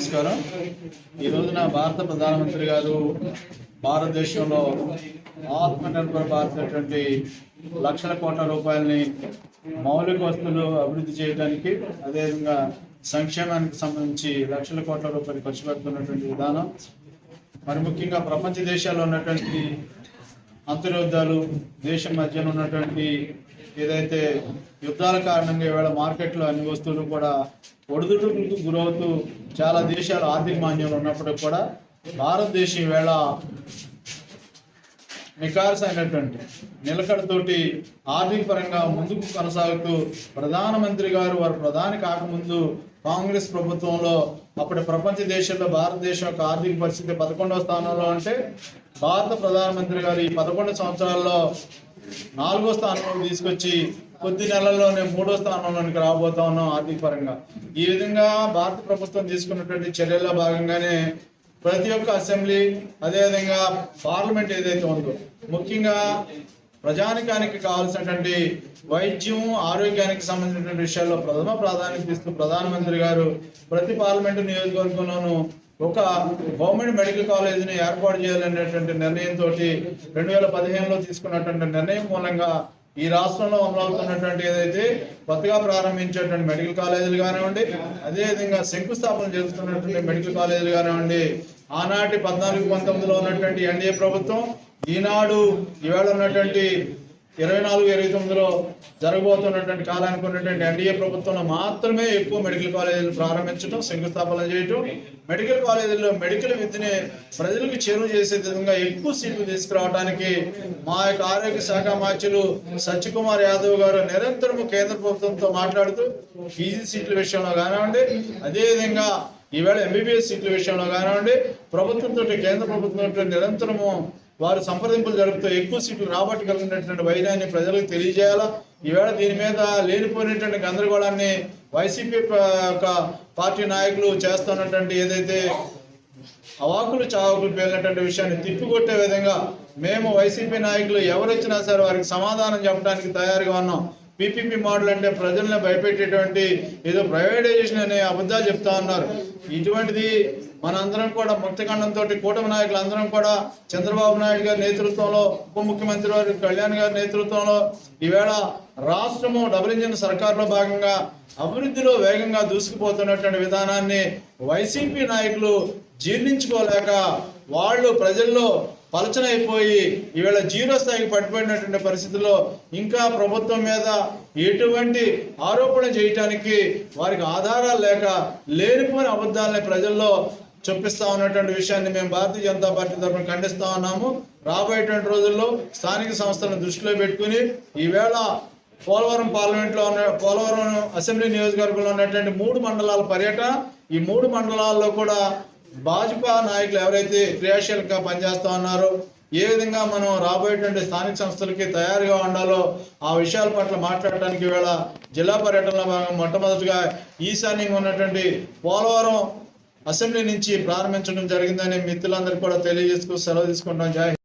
ఈ రోజున భారత ప్రధానమంత్రి గారు భారతదేశంలో ఆత్మనిర్భర్ భారత్ అనేటువంటి లక్షల కోట్ల రూపాయలని మౌలిక వస్తువులు అభివృద్ధి చేయడానికి అదేవిధంగా సంక్షేమానికి సంబంధించి లక్షల కోట్ల రూపాయలు ఖర్చు పెడుతున్నటువంటి విధానం. మరి ముఖ్యంగా ప్రపంచ దేశాల్లో ఉన్నటువంటి అంతర్యుద్ధాలు దేశం మధ్యన ఉన్నటువంటి ఏదైతే యుద్ధాల కారణంగా ఇవాళ మార్కెట్లో అన్ని వస్తువులు కూడా ఒడిదుడుకు గురవుతూ చాలా దేశాలు ఆర్థిక మాన్యంలో ఉన్నప్పటికి కూడా భారతదేశం ఈవేళ నికార్స్ అయినటువంటి నిలకడతోటి ఆర్థిక పరంగా ముందుకు కొనసాగుతూ ప్రధానమంత్రి గారు వారు ప్రధాని కాకముందు కాంగ్రెస్ ప్రభుత్వంలో అప్పటి ప్రపంచ దేశంలో భారతదేశం యొక్క ఆర్థిక పరిస్థితి పదకొండవ స్థానంలో అంటే భారత ప్రధానమంత్రి గారు ఈ పదకొండు సంవత్సరాల్లో నాలుగో స్థానంలో తీసుకొచ్చి కొద్ది నెలల్లోనే మూడో స్థానంలోనికి రాబోతా ఉన్నాం ఆర్థిక పరంగా. ఈ విధంగా భారత ప్రభుత్వం తీసుకున్నటువంటి చర్యల్లో భాగంగానే ప్రతి ఒక్క అసెంబ్లీ అదేవిధంగా పార్లమెంట్ ఏదైతే ఉందో ముఖ్యంగా ప్రజానికానికి కావాల్సినటువంటి వైద్యం ఆరోగ్యానికి సంబంధించిన విషయాల్లో ప్రథమ ప్రాధాన్యత ఇస్తూ ప్రధానమంత్రి గారు ప్రతి పార్లమెంటు నియోజకవర్గంలోనూ ఒక గవర్నమెంట్ మెడికల్ కాలేజీని ఏర్పాటు చేయాలనేటువంటి నిర్ణయంతో రెండు వేల పదిహేనులో తీసుకున్నటువంటి నిర్ణయం మూలంగా ఈ రాష్ట్రంలో అమలవుతున్నటువంటి ఏదైతే కొత్తగా ప్రారంభించేటువంటి మెడికల్ కాలేజీలు కానివ్వండి అదేవిధంగా శంకుస్థాపన జరుగుతున్నటువంటి మెడికల్ కాలేజీలు కానివ్వండి ఆనాటి పద్నాలుగు పంతొమ్మిదిలో ఉన్నటువంటి ఎన్డీఏ ప్రభుత్వం ఈనాడు ఈవేళ ఉన్నటువంటి ఇరవై నాలుగు ఇరవై తొమ్మిదిలో జరగబోతున్నటువంటి కాలానికి ఉన్నటువంటి ఎన్డీఏ ప్రభుత్వంలో మాత్రమే ఎక్కువ మెడికల్ కాలేజీలు ప్రారంభించడం శంకుస్థాపన చేయటం మెడికల్ కాలేజీల్లో మెడికల్ విద్యని ప్రజలకు చేరువ చేసే విధంగా ఎక్కువ సీట్లు తీసుకురావడానికి మా యొక్క ఆరోగ్య శాఖ మార్చులు సత్యకుమార్ యాదవ్ గారు నిరంతరము కేంద్ర ప్రభుత్వంతో మాట్లాడుతూ పీజీ సీట్ల విషయంలో కానివ్వండి అదేవిధంగా ఈవేళ ఎంబీబీఎస్ సీట్ల విషయంలో కానివ్వండి ప్రభుత్వంతో కేంద్ర ప్రభుత్వంతో నిరంతరము వారు సంప్రదింపులు జరుపుతూ ఎక్కువ సీట్లు రాబట్టగలిగినటువంటి వైరాన్ని ప్రజలకు తెలియజేయాలా? ఈవేళ దీని మీద లేనిపోయినటువంటి గందరగోళాన్ని వైసీపీ యొక్క పార్టీ నాయకులు చేస్తున్నటువంటి ఏదైతే అవాకులు చావకులు పేలినటువంటి విషయాన్ని తిప్పికొట్టే విధంగా మేము వైసీపీ నాయకులు ఎవరు వచ్చినా సరే వారికి సమాధానం చెప్పడానికి తయారుగా ఉన్నాం. పీపీపీ మోడల్ అంటే ప్రజల్ని భయపెట్టేటువంటి ఏదో ప్రైవేటైజేషన్ అనే అబద్ధాలు చెప్తా ఉన్నారు. ఇటువంటిది మనందరం కూడా ముక్తఖండంతో కూటమి నాయకులు అందరం కూడా చంద్రబాబు నాయుడు గారి నేతృత్వంలో ఉప ముఖ్యమంత్రి వారి కళ్యాణ్ గారి నేతృత్వంలో ఈవేళ రాష్ట్రము డబుల్ ఇంజిన్ సర్కార్లో భాగంగా అభివృద్ధిలో వేగంగా దూసుకుపోతున్నటువంటి విధానాన్ని వైసీపీ నాయకులు జీర్ణించుకోలేక వాళ్ళు ప్రజల్లో పలచనైపోయి ఈవేళ జీరో స్థాయికి పడిపోయినటువంటి పరిస్థితుల్లో ఇంకా ప్రభుత్వం మీద ఎటువంటి ఆరోపణ చేయటానికి వారికి ఆధారాలు లేక లేనిపోయిన అబద్ధాలని ప్రజల్లో చొప్పిస్తా ఉన్నటువంటి విషయాన్ని మేము భారతీయ జనతా పార్టీ తరఫున ఖండిస్తా ఉన్నాము. రాబోయేటువంటి రోజుల్లో స్థానిక సంస్థలను దృష్టిలో పెట్టుకుని ఈవేళ పోలవరం పార్లమెంట్లో ఉన్న పోలవరం అసెంబ్లీ నియోజకవర్గంలో ఉన్నటువంటి మూడు మండలాల పర్యటన ఈ మూడు మండలాల్లో కూడా భాజపా నాయకులు ఎవరైతే క్రియాశీలకంగా పనిచేస్తూ ఉన్నారో ఏ విధంగా మనం రాబోయేటువంటి స్థానిక సంస్థలకి తయారుగా ఉండాలో ఆ విషయాల పట్ల మాట్లాడడానికి వేళ జిల్లా పర్యటనలో భాగంగా మొట్టమొదటిగా ఈశాన్యంగా ఉన్నటువంటి పోలవరం అసెంబ్లీ నుంచి ప్రారంభించడం జరిగిందని మిత్రులందరికీ కూడా తెలియజేసుకు సెలవు తీసుకుంటాం జాయ్